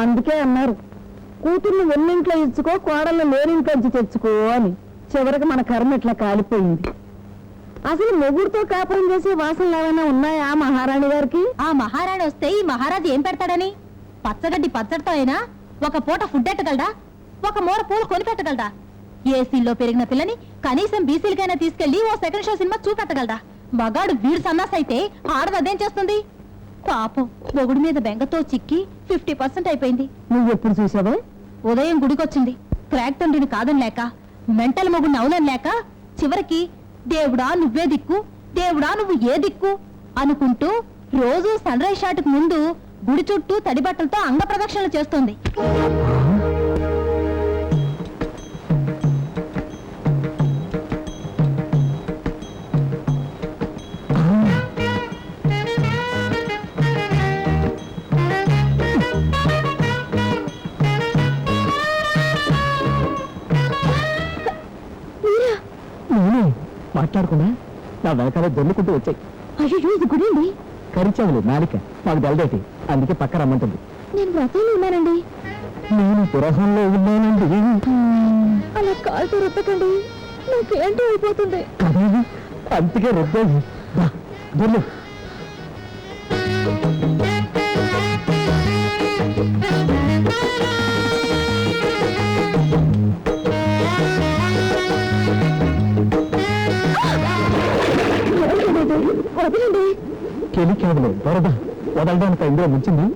అందుకే అన్నారు. కూతుర్ని ఒళ్ళింట్లో ఇచ్చుకో కోడల్ని లేనింట్లోంచి తెచ్చుకో అని. చివరికి మన కర్మ ఇట్లా కాలిపోయింది. అసలు మొగుడుతో కాపురం చేసే వాసనలు ఏమైనా ఉన్నాయా మహారాణి గారికి? ఆ మహారాణి వస్తే ఈ మహారాజు ఏం పెడతాడని? పచ్చగడ్డి పచ్చడితో అయినా ఒక పూట ఫుడ్ ఎట్టగలడా? ఒక మూర పూలు కొని పెట్టగలడా ఏసీల్లో పెరిగిన పిల్లని కనీసం బీసీలకైనా తీసుకెళ్ళి ఓ సెకండ్ షో సినిమా చూపెట్టగలడా? మగాడు వీడు సన్నాస్ అయితే ఆడది చేస్తుంది? పాపం మొగుడు మీద బెంగతో చిక్కి ఫిఫ్టీ పర్సెంట్ అయిపోయింది. నువ్వు ఎప్పుడు చూసావే? ఉదయం గుడికొచ్చింది. క్రాక్ తండ్రిని కాదని లేక మెంటల్ మొగుడిని అవునని లేక చివరికి దేవుడా నువ్వే దిక్కు దేవుడా నువ్వు ఏ దిక్కు అనుకుంటూ రోజు సన్ రైజ్ షాట్కు ముందు గుడి చుట్టూ తడి బట్టలతో అంగ ప్రదక్షిణలు చేస్తోంది. మాట్లాడకుండా నా వెనకాల దొల్లుకుంటూ వచ్చాయి. అయ్యో ఇది గుడి అండి కరిచావులు నాలిక మాకు బెల్దేటి అందుకే పక్క రమ్మంటుంది. నేను వ్రతంలో ఉన్నానండి. నేను పురహంలో ఉన్నానండి. అలా కాల్తో రుద్దకండి. నాకేంటో అయిపోతుంది. కదా అందుకే రుద్దేది దా, దొర్లు వదలండి వరద. వదలడానికి ఇందులో ముంచింది?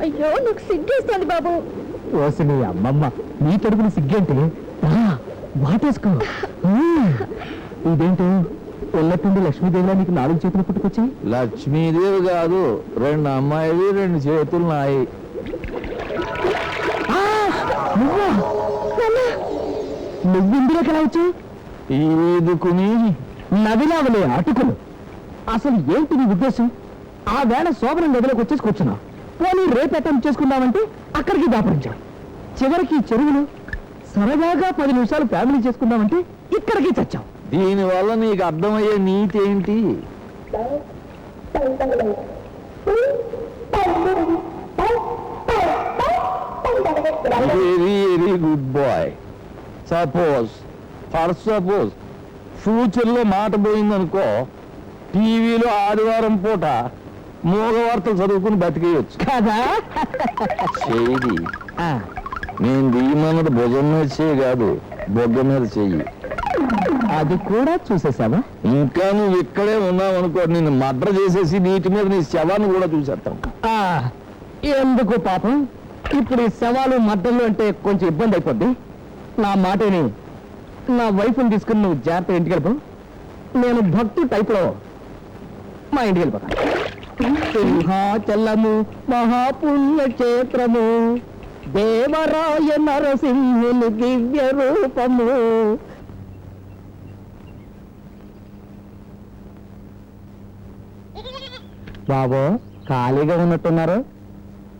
అయ్యో నాకు సిగ్గేస్తుంది బాబు. ఓసి నీ అమ్మమ్మ. నీ తడుపుని సిగ్గేంటి వాటేసుకో. ఇదేంటి? ఎల్లపిండి లక్ష్మీదేవిలా నీకు నాలుగు చేతులు పుట్టుకొచ్చాయి? లక్ష్మీదేవి కాదు రెండు అమ్మాయివి రెండు చేతులు నాయి. నువ్వా? ఇందులోకి ఎలా వచ్చావు? ఈదుకుని నవిలావలే అటుకులు. అసలు ఏంటి నీ ఉద్దేశం? ఆ వేళ శోభనం గదిలోకి వచ్చేసి కూర్చున్నా. పోనీ రేపు అటెంప్ట్ చేసుకుందామంటే అక్కడికి దాపరించాం చివరికి చెరువులు సరదాగా పది నిమిషాలు ఫ్యామిలీ చేసుకుందామంటే ఇక్కడికి చచ్చాం. దీని వల్ల నీకు అర్థమయ్యే నీతి ఏంటి? Very very good boy suppose for suppose ఫ్యూచర్లో మాట పోయిందనుకో టీవీలో ఆదివారం పూట మూగ వార్తలు చదువుకుని బతికేయచ్చు. కదా? చేయి నేను దిగమన్నది భుజం మీద చేయి కాదు బొగ్గ మీద చెయ్యి. అది కూడా చూసేసావా ఇంకా నువ్వు ఇక్కడే ఉన్నావు అనుకో నిన్ను మద్ర చేసేసి నీటి మీద నీ శవాన్ని కూడా చూసేస్తాం. ఎందుకు పాపం? ఇప్పుడు ఈ శవాలు మద్దళ్ళు అంటే కొంచెం ఇబ్బంది అయిపోద్ది. నా మాటని నా వైఫ్ని తీసుకుని నువ్వు జాగ్రత్త ఇంటికి నేను భక్తు టైప్లో మా ఇంటికి వెళ్ళిపోతాను సింహాచలము మహాపుణ్య క్షేత్రము దేవరాయ నరసింహుని దివ్య రూపము. బాబు ఖాళీగా ఉన్నట్టున్నారు.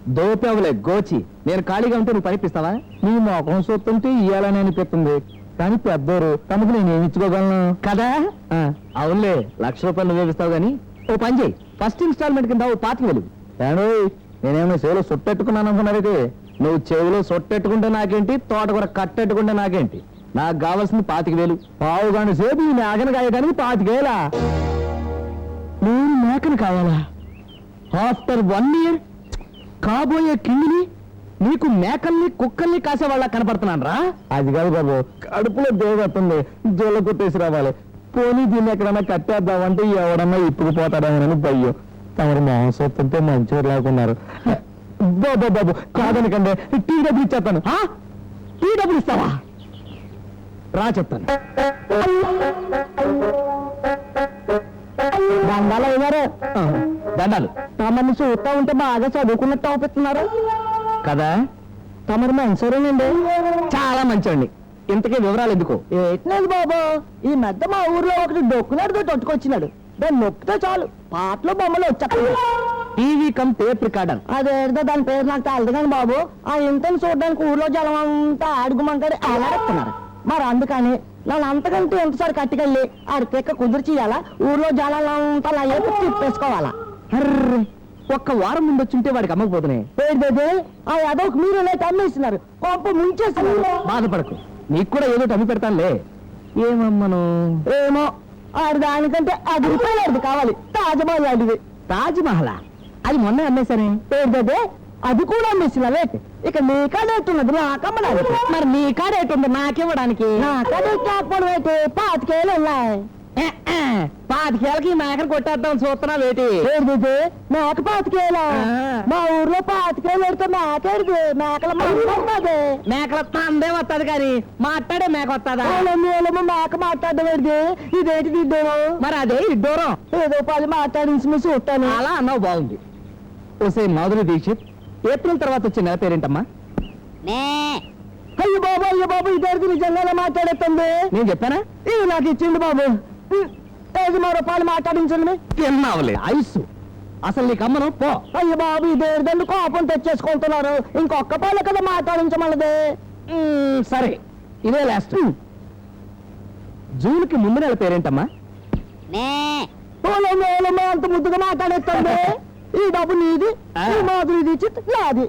దోపేవలే గోచి. నేను ఖాళీగా ఉంటే నువ్వు పనిపిస్తావా నీ మొఖం చూస్తుంటే ఇయ్యాలని అనిపిస్తుంది కానీ పెద్దోరు తమకు నేను ఏమి ఇచ్చుకోగలను? కదా? అవునులే లక్ష రూపాయలు నువ్వే ఇస్తావు గానీ ఓ పని చేయి. ఫస్ట్ ఇన్స్టాల్మెంట్ కింద ఓ పాతికి వెలుగు. ఏడోయ్ నేనేమో చెవిలో సొట్టెట్టుకున్నాను అనుకున్నారైతే నువ్వు చెవిలో సొట్టెట్టుకుంటే నాకేంటి తోటకూర కట్టెట్టుకుంటే నాకేంటి? నాకు కావాల్సింది పాతిక వేలు. పావు గంట సేపు ఈ మేకను కాయడానికి పాతికేలా నేను మేకను కావాలా? ఆఫ్టర్ వన్ ఇయర్ కాబోయే కింగిని నీకు మేకల్ని కుక్కల్ని కాసేవాళ్ళ కనపడుతున్నాను రా. అది కాదు బాబు కడుపులో దేవతుంది జోల కొట్టేసి రావాలి. పోనీ దీన్ని ఎక్కడన్నా కట్టేద్దామంటే ఎవడన్నా ఇప్పుడు పోతాడేమోనని భయ్యం తమరు మాంసత్వంతో మంచివారు లేకున్నారు బాబు బాబు కాదనకండి. టీ డబ్బులు ఇచ్చేస్తాను? టీ డబ్బులు ఇస్తావా? రా చెప్తాను. దండాలు అయినారు దండాలు. తమని చూస్తా ఉంటే బాగా చదువుకున్నట్టు అవుతున్నారు కదా? తమరు మంచోరేనండి. చాలా మంచోండి ఇంతకీ వివరాలు ఎందుకు? ఏట్లేదు బాబు. ఈ మధ్య మా ఊర్లో ఒకటి డొక్కునాడుతో తొట్టుకొచ్చినాడు. దాన్ని నొక్కితే చాలు. పాటలు బొమ్మలు వచ్చాయి టీవీ కమ్ టేప్ రికార్డర్. అదేదో దాని పేరు నాకు తెలదు కానీ బాబు. ఆ ఇంతని చూడడానికి ఊర్లో జనం అంతా అడుగుమంటాడు అలాడుతున్నారు మరి అందుకని నన్ను అంతకంటే ఎంతసారి కట్టుకెళ్ళి ఆడి పిక్క కుదిర్చియాలా ఊర్లో జనాలంతా నా ఏపు తిప్పేసుకోవాలా? అర్రే ఒక్క వారం ముందు వచ్చుంటే వాడికి అమ్మకపోతున్నాయి ఆ అదొక మీరు లేక అమ్మేస్తున్నారు కొంప ముంచేస్తున్నారు. బాధపడకు. నీకు కూడా ఏదో అమ్మి పెడతానులే. ఏమమ్మను ఏమో ఆడు దానికంటే అది రూపాయలు కావాలి. తాజమహల్ లాంటిది. తాజ్ మహలా అది మొన్న అమ్మేశానే? ఏంటది అది కూడా అమ్మేస్తున్నారు ఇక నీ కాడేట్టున్నది నాకు అమ్మడానికి మరి నీ కాడేటుంది నాకివ్వడానికి? నా కాడే కాకపోవడం ఏంటి పాతికేళ్ళు ఉన్నాయి. పాతికేళ్ళకి మేకను కొట్టేద్దాం చూస్తున్నా వేటి ఏంటిది మేక పాతికేలా. మా ఊర్లో పాతికేలు పెడితే మేకేడిది మేకల మాట్లాడుతుంది మేకల తందే వస్తుంది కానీ మాట్లాడే మేక వస్తుందా? మేక మాట్లాడడం ఏంటిది ఇదేంటి దిద్దేమో మరి అదే ఇడ్డోరం. ఏదో పది మాట్లాడించి మీ చూస్తాను. అలా అన్నావు బాగుంది. ఓసే మాధురి దీక్షిత్ ఏప్రిల్ తర్వాత వచ్చే నెల పేరేంటమ్మా? అయ్యో బాబు అయ్యో బాబు ఇదేంటి నిజంగానే మాట్లాడుతుంది నేను చెప్పానా? ఇది నాకు ఇచ్చిండు బాబు. రూపాయలు మాట్లాడించండి. తిన్నావులే. ఐసు. అసలు నీకు అమ్మను? పో. అయ్యో బాబు ఇదేంటి కోపం తెచ్చేసుకుంటున్నారు? ఇంకొక పాలు కదా మాట్లాడించమన్నది సరే. ఇదే లాస్ట్ జూన్కి ముందు నెల పేరేంటమ్మా? అంత ముద్దుగా మాట్లాడేస్తుంది. ఈ డబ్బు నీది ఈ మాధురి దీక్షిత్ నాది.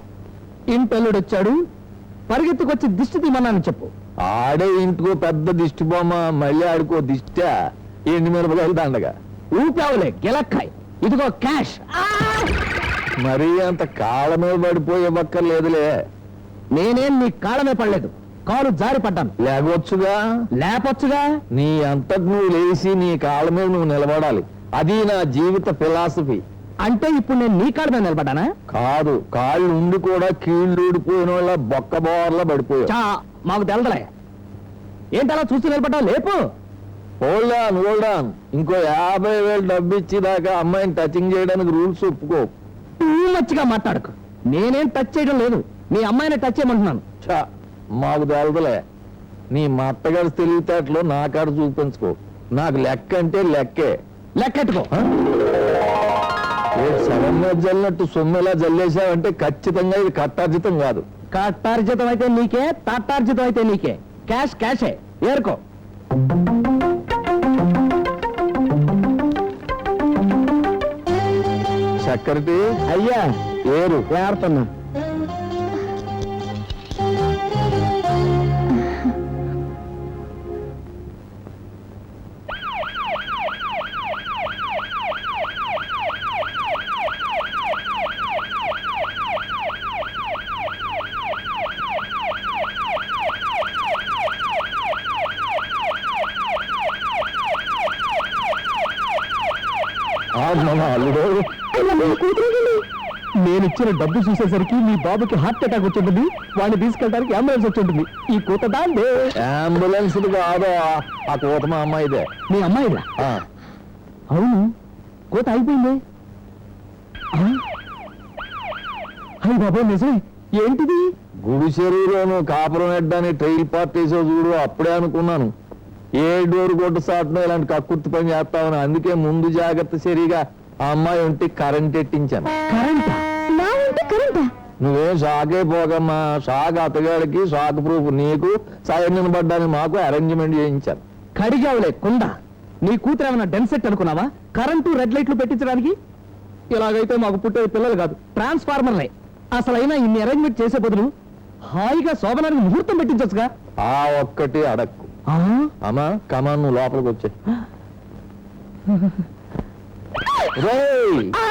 ఇంటల్లుడు వచ్చాడు పరిగెత్తుకొచ్చి దిష్టి తీమన్నాను చెప్పు. ఆడే ఇంటికో పెద్ద దిష్టి బొమ్మ మళ్ళీ ఆడుకో దిష్ట. ఎండి మిరపకాయలు దండగా. ఊపావులే గిలక్కాయ్. ఇదిగో క్యాష్. మరీ అంత కాళ్ళ మీద పడిపోయే బక్కర్లేదులే నేనేం నీ కాళ్ళమే పడలేదు. కాలు జారి పడ్డాను. లేకొచ్చుగా లేపొచ్చుగా? నీ అంతటి నువ్వు లేచి నీ కాళ్ళ మీద నువ్వు నిలబడాలి. అది నా జీవిత ఫిలాసఫీ. అంటే ఇప్పుడు నేను నీ కాళ్ళ మీద నిలబడ్డానా? కాదు కాళ్ళు ఉండి కూడా కీళ్ళు ఊడిపోయిన వాళ్ళ బొక్క బోర్లా పడిపోయావు. చా మాకు తెలదలే. ఏంటి అలా చూస్తూ నిలబడ్డావు? లేపు. హోల్డ్ ఆన్ హోల్డ్ ఆన్ ఇంకో యాభై వేలు డబ్బు ఇచ్చేదాకా అమ్మాయిని టచింగ్ చేయడానికి రూల్స్ ఒప్పుకో. టూ మచ్చిగా మాట్లాడకు. నేనేం టచ్ చేయడం లేదు. నీ అమ్మాయిని టచ్ చేయమంటున్నాను. ఛా, మాకు తెలదలే. నీ మా అత్తగారి తెలివితేటలు నా కాడ చూపించుకో. నాకు లెక్క అంటే లెక్కే. లెక్కెట్టుకో. ఏ సడన్గా జల్లినట్టు సొమ్మెలా జల్లేసావంటే ఖచ్చితంగా ఇది కట్టార్జితం కాదు. కట్టార్జితం అయితే నీకే తట్టార్జితం అయితే నీకే. క్యాష్ క్యాషే ఏరుకో. సెక్రటరీ అయ్యా. ఏరు. ఏరుతున్నా ఆ, మన అల్లుడు. నేను ఇచ్చిన డబ్బు చూసేసరికి మీ బాబుకి హార్ట్ అటాక్ వచ్చింటుంది. వాడిని తీసుకెళ్ళడానికి అంబులెన్స్ వచ్చి ఉంటుంది ఈ కూత దాందే. అంబులెన్స్ కాదు ఆ- కూత మా అమ్మాయిదే. మీ అమ్మాయిదా? అవును. కోత అయిపోయింది. అయ్యి బాబా నిజమే. ఏంటిది? గుడి చెరువులోను కాపురం ఎడ్డాని ట్రైల్ పార్ట్ వేసో చూడు అప్పుడే అనుకున్నాను. ఏ డోర్ కొట్టు సాటునో ఇలాంటి కక్కుర్తి పని చేస్తామని అందుకే ముందు జాగ్రత్త సరిగా ఆ అమ్మాయి ఉంటే కరెంట్ ఎట్టించాను. కరెంటా నా ఇంటి కరెంటా నువ్వేం షాక్ అయిపోకమ్మా షాక్ అత్తగాడికి షాక్ ప్రూఫ్ నీకు సైడ్ నిలబడ్డానికి మాకు అరేంజ్మెంట్ చేయించాను. కడిగావులే కుండ. నీ కూతురు ఏమైనా డెన్సెట్ అనుకున్నావా? కరెంటు రెడ్ లైట్లు పెట్టించడానికి? ఇలాగైతే మాకు పుట్టేది పిల్లలు కాదు. ట్రాన్స్ఫార్మర్లే అసలైనా ఇన్ని అరేంజ్మెంట్ చేసే బదులు హాయిగా శోభనానికి ముహూర్తం పెట్టించొచ్చుగా? ఆ ఒక్కటి అడక్కు? అమ్మా కమాన్ నువ్వు లోపలికి వచ్చే రేయ్ ఆ!